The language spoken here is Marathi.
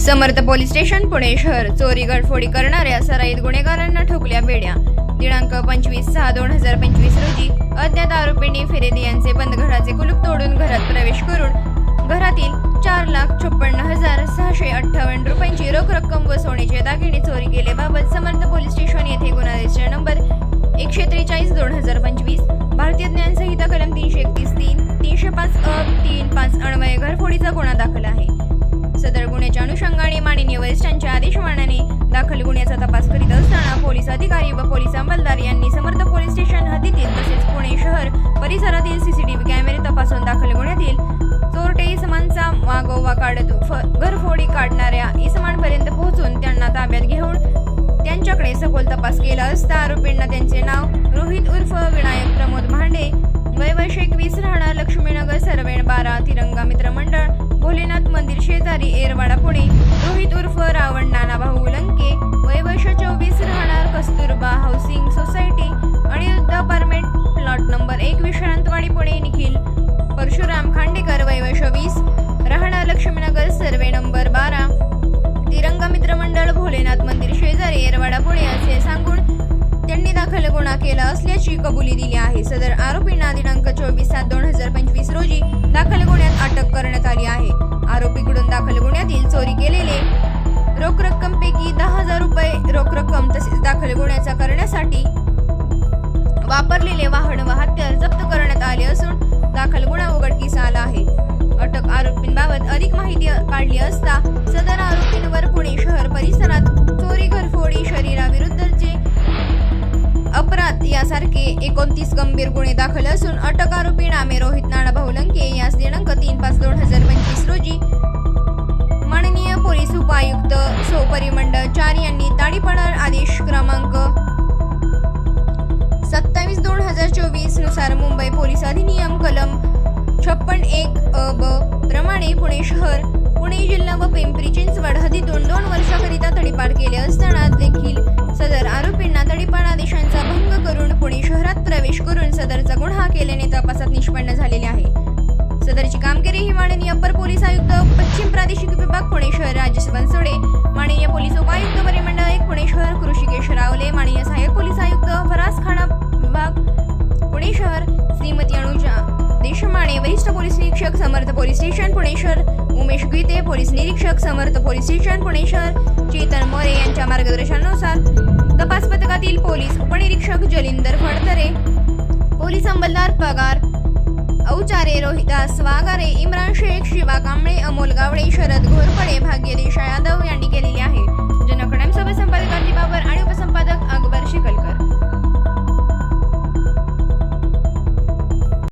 समर्थ पोलीस स्टेशन पुणे शहर. चोरी गडफोडी करणाऱ्या सराईत गुन्हेगारांना ठोकल्या बेड्या. दिनांक पंचवीस सहा दोन हजार पंचवीस रोजी अज्ञात आरोपींनी फिरेदी यांचे बंद घराचे कुलूप तोडून घरात प्रवेश करून घरातील चार लाख छप्पन्न हजार सहाशे अठ्ठावन्न रुपयांची रोख रक्कम व सोन्याचे दागिने चोरी केल्याबाबत समर्थ पोलीस स्टेशन येथे गुन्हा रजिस्टर नंबर एकशे त्रेचाळीस दोन हजार पंचवीस भारतीय ज्ञानसंहिता कलम तीनशे एकतीस तीन तीनशे पाच अ तीन पाच अन्वय घरफोडीचा गुन्हा दाखल वरिष्ठांच्या आदेशमानाने दाखल गुन्ह्याचा तपास करीत असताना पोलीस अधिकारी व पोलीस अंमलदार यांनी समर्थ पोलीस स्टेशन हद्दीतील तसेच पुणे शहर परिसरातील सीसीटीव्ही कॅमेरे तपासून दाखल गुन्ह्यातील चोरटे इसमांचा मागोवा काढत घरफोडी काढणाऱ्या इसमांपर्यंत पोहोचून त्यांना ताब्यात घेऊन त्यांच्याकडे सखोल तपास केला असता आरोपींना त्यांचे नाव रोहित उर्फ विनायक प्रमोद भांडे वय वर्ष एकवीस राहणार लक्ष्मीनगर सरवेण बारा तिरंगा मित्र मंडळ भोलेनाथ मंदिर शेजारी एरवाडा पुणे रोहित उर्फ रावण नाना भाऊ लंके वय वर्ष चोवीस राहणार Kasturba housing society Aniruddha apartment plot number एक विश्रांतवाडी पुणे निखिल. परशुराम खांडेकर वय वर्ष वीस राहणार लक्ष्मीनगर सर्वे नंबर बारा. तिरंगा मित्रमंडळ भोलेनाथ मंदिर शेजारी येरवाडा पुणे असे सांगून त्यांनी दाखल गुन्हा केला असल्याची कबुली दिली आहे. सदर आरोपींना दिनांक चोवीस सात दोन हजार पंचवीस रोजी दाखल गुन्ह्यात अटक करण्यात आली आहे. आरोपीकडून दाखल गुन्ह्यातील चोरी केलेले रोख रक्कमपैकी दहा हजार रुपये रोख रक्कम तसेच दाखल गुन्ह्याचा करण्यासाठी वापरलेले वाहन व हत्यार जप्त करण्यात आले असून दाखल गुन्हा उघडकीस आला आहे. अटक आरोपींबाबत अधिक माहिती काढली असता सदर आरोपींवर पुणे शहर परिसरात चोरी घरफोडी शरीराविरुद्धचे अपराध यासारखे एकोणतीस गंभीर गुन्हे दाखल असून अटक आरोपी नामे रोहित नानाभाऊ लंके यास दिनांक तीन पाच दोन हजार पंचवीस रोजी परिमंडळ चार यांनी ताडीपडा आदेश क्रमांक सत्तावीस दोन हजार चोवीसनुसार मुंबई पोलीस अधिनियम कलम छप्पन एक अ ब प्रमाणे पुणे शहर पुणे जिल्हा व पिंपरी चिंचवड हद्दीतून दोन वर्षाकरिता तडीपार केले असताना देखील सदर आरोपींना तडीपार आदेशांचा भंग करून पुणे शहरात प्रवेश करून सदरचा गुन्हा केल्याने तपासात निष्पन्न झालेले आहे. सदरची कामगिरी ही माननीय अप्पर पोलीस आयुक्त पुणे वरिष्ठ पोलीस निरीक्षक समर्थ पोलीस स्टेशन पुणे शहर उमेश गीते पोलीस निरीक्षक समर्थ पोलीस स्टेशन पुणे शहर चेतन मोरे यांच्या मार्गदर्शनानुसार तपास पथकातील पोलीस उपनिरीक्षक जलिंदर फडतरे पोलीस अंमलदार पगार औचारे रोहिदास वाघारे इम्रान शेख शिवा कांबळे अमोल गावडे शरद घोरपडे भाग्यदेशा यादव